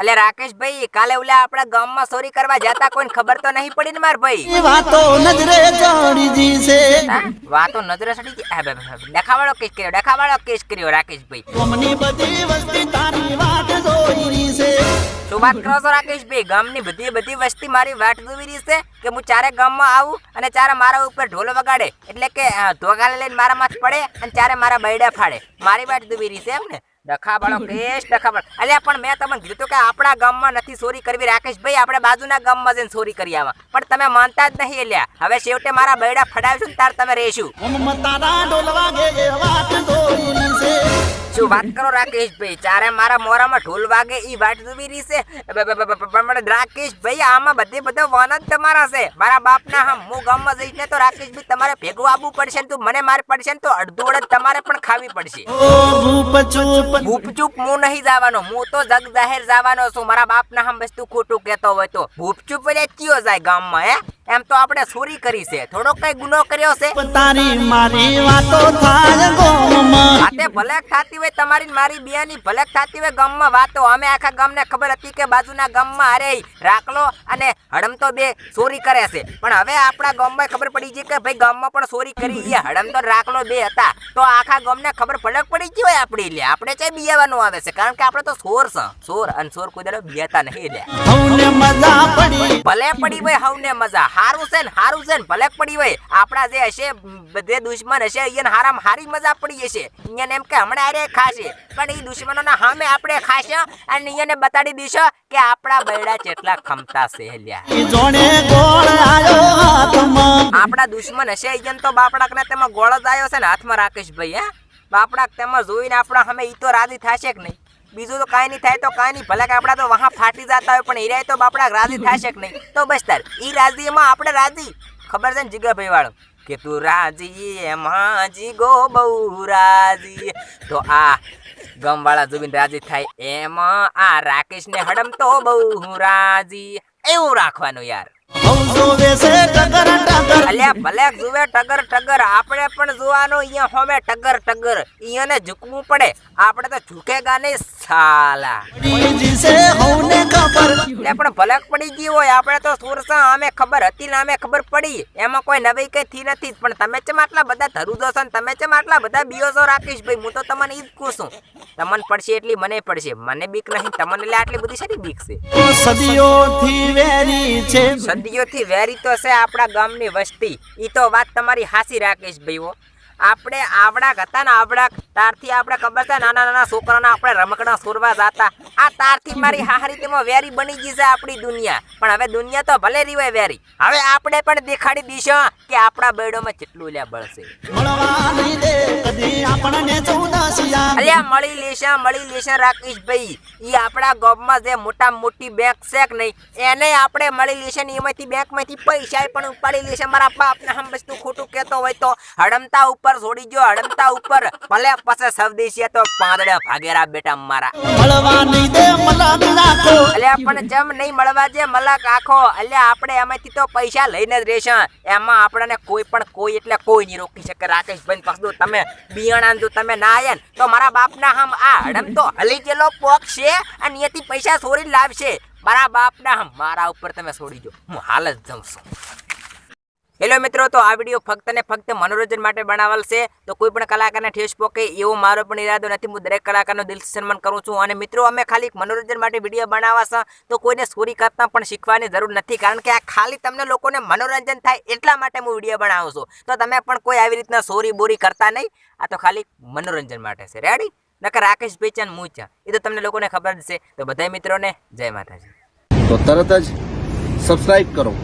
અલે રાકેશભાઈ કાલે ઓલા આપણા ગામમાં ચોરી કરવા જતા કોઈને ખબર તો નહીં પડી ને માર ભાઈ? વાતો નજરે ચડી જીશે. છે વાતો નજરે ચડી ગઈ. આ. ડખાવાળો કેસ કર્યો ડખાવાળો કેસ કર્યો રાકેશભાઈ. ગમની બધી વસ્તી તારી વાટ જોઈ રહી છે શું વાત કરો છો રાકેશભાઈ? ગામની બધી બધી વસ્તી મારી વાટ જોવી રહી છે કે હું ચારે ગામમાં આવું અને ચારે મારા ઉપર ઢોલ વગાડે? એટલે કે ધોગાલે લઈને મારા માથ પડે અને ચારે મારા બૈડા ફાડે. મારી વાટ જોવી રહી છે એમ ને? ડખાવાળો કેશ ડખાવાળો અલ્યા, પણ મેં તમને કીધું તો કે આપણા ગામમાં નથી ચોરી કરવી. રાકેશભાઈ આપણે બાજુના ગામમાં જઈને ચોરી કરી આવા. પણ તમે માનતા જ નહીં એલ્યા હવે છેવટે મારા બૈડા ફડાવશું ને તાર તમે રહેશું. શું વાત કરો રાકેશભાઈ? ચારે મારા મોરામાં ઢોલ વાગે ઈ વાટ ડૂબી રહી છે. પણ રાકેશભાઈ આમાં બધે બધો વન જ તમારા છે. મારા બાપના હમ હું ગામમાં જઈશ ને તો રાકેશભાઈ તમારે ભેગું આવવું પડશે ને તું મને માર પડશે ને તો અડધું અડધ તમારે પણ ખાવી પડશે. ભૂપચૂપ હું નહીં જવાનો હું તો જગ જાહેર જવાનો છું. મારા બાપના હમ વસ્તુ ખોટું કહેતો હોય તો. ભૂપચૂપ એટલે ચિયો જાય ગામમાં હે? એમ તો આપણે ચોરી કરી છે. થોડો કઈ ગુનો કર્યો છે? તારી મારી વાતો થાય ગોમમાં. આતે ભલેક થાતી હોય તમારી મારી બેની ભલે થાતી હોય ગામમાં વાતો. અમે આખા ગામને ખબર હતી કે બાજુના ગામમાં અરે રાખલો અને હડમ તો બે ચોરી કરે છે. પણ હવે આપણા ગામમાં ખબર પડી ગઈ કે ભાઈ ગામમાં પણ ચોરી કરી. એ હડમ તો રાખલો બે હતા. તો આખા ગામને ખબર ભલક પડી ગઈ હોય આપણી લે. આપણે ચાઈ બિયાવાનું આવે છે? કારણ કે આપણે તો સોર છે. સોર અને સોર કોઈ દાડો બિયાતા નહીં લે. મજા પડી ભલે પડી હોય હવને મજા. હારું છે ને હારું છે ને ભલે પડી હોય. આપણા જે હશે બધે દુશ્મન હશે અહીંયા હારામ હારી મજા પડી જશે. અહીંયા એમ કે હમણાં અરે ખાશે. પણ એ દુશ્મનોના સામે આપણે ખાશે અને અહીંયા બતાડી દઈશું કે આપણા બૈડા કેટલા ખમતા છે આપણા દુશ્મન હશે અહીંયા તો બાપડાક ને તેમાં ગોળ જ આવ્યો છે ને હાથમાં રાકેશભાઈ હે? બાપડા તેમાં જોઈને આપણા હમે ઈ તો રાજી થશે કે નહીં? બીજું તો કાંઈ નહીં થાય તો કાંઈ નહીં. ભલે કે આપણા તો વહા ફાટી જતા હોય, પણ હીરાય તો બાપડા રાજી થશે કે નહીં? તો બસ તાર. એ રાજી એમાં આપણે રાજી. ખબર છે ને જીગાભાઈ વાળો કે તું રાજી એમાં જીગો બહુ રાજી. તો આ ગમવાળા જુબીન રાજી થાય એમાં. આ રાકેશને હડમ તો બહુ રાજી. એવું રાખવાનું યાર. હવસો ટગર ટગર. ભલે જુએ ટગર ટગર. આપણે પણ જોવાનું અહીંયા હોમે ટગર ટગર. અહીંયાને ઝૂકવું પડે. આપણે તો ઝૂકેગા નહીં સાલા. ખબર. એટલે પણ ભલક પડી ગઈ હોય આપણે તો સુરસા અમે ખબર હતી ને અમે ખબર પડી. એમાં કોઈ નવી કઈ થી નથી પણ તમે ચમ આટલા બધા ધરું દો છો ને તમે ચમ આટલા બધા બીઓ છો રાકેશ ભાઈ? હું તો તમને ઈ જ કહું છું. તમને પડશે એટલી મને પડશે. મને બીક નહીં તમને એટલે આટલી બધી સારી બીક છે? સદીઓથી વેરી છે. સદીઓથી વેરી તો છે આપણા ગામની વસ્તી. ઈ તો વાત તમારી હાસી રાકેશ ભાઈઓ આપણે આવડાક હતા ને આવડાક તારથી આપણે ખબર છે નાના નાના છોકરાના આપણે રમકડા સોરવા જતા. આ તારથી મારી હારી તેમાં વેરી બની ગઈ છે આપણી દુનિયા. પણ હવે દુનિયા તો ભલે રીવાય વેરી. હવે આપણે પણ દેખાડી દઈશું કે આપણા બેડોમાં કેટલું લ્યા બળશે અલ્યા મળી લેશે મળી લેશે રાકેશભાઈ એ આપણા ગોબમાં જે મોટા મોટી બેંક છે કે નહીં એને આપણે મળી લેશે ને એમાંથી બેંકમાંથી પૈસા પણ ઉપાડી લેશે. મારા બાપને હમ વસ્તુ ખોટું કહેતો હોય તો હડમતા ઉપર છોડી ગયો હડમતા ઉપર. ભલે પછી સવદેશીએ તો પાંદડા ભાગેરા બેટા મારા. અલ્યા પણ જેમ નહીં મળવા જે મલક આખો અલ્યા આપણે એમાંથી તો પૈસા લઈને જ રહેશું. એમાં આપણને કોઈ પણ કોઈ એટલે કોઈ નહીં રોકી શકે. રાકેશભાઈ પાછું તમે બિયાણા જો તમે ના ને તો મારા બાપના હમ આ હડમ તો હલી ગયેલો પોક છે અને અહીંયાથી પૈસા છોડી લાવશે. મારા બાપના હમ મારા ઉપર તમે છોડી દો હું હાલ જ છું. હેલો મિત્રો, તો આ વીડિયો ફક્ત ને ફક્ત મનોરંજન માટે બનાવેલ છે. તો કોઈ પણ કલાકારને ઠેસ પોકે એવો મારો પણ ઈરાદો નથી. હું દરેક કલાકારનો દિલ સન્માન કરું છું. અને મિત્રો, અમે ખાલી મનોરંજન માટે વીડિયો બનાવવા છે. તો કોઈને ચોરી કરતા પણ શીખવાની જરૂર નથી. કારણ કે આ ખાલી તમને લોકોને મનોરંજન થાય એટલા માટે હું વીડિયો બનાવું છું. તો તમે પણ કોઈ આવી રીતના સોરી બોરી કરતા નહીં. આ તો ખાલી મનોરંજન માટે છે. રેડી નકર રાકેશ બેચન મૂચા એ તો તમને લોકોને ખબર જ છે. તો બધા મિત્રોને જય માતાજી. તો તરત જ સબસ્ક્રાઈબ કરો.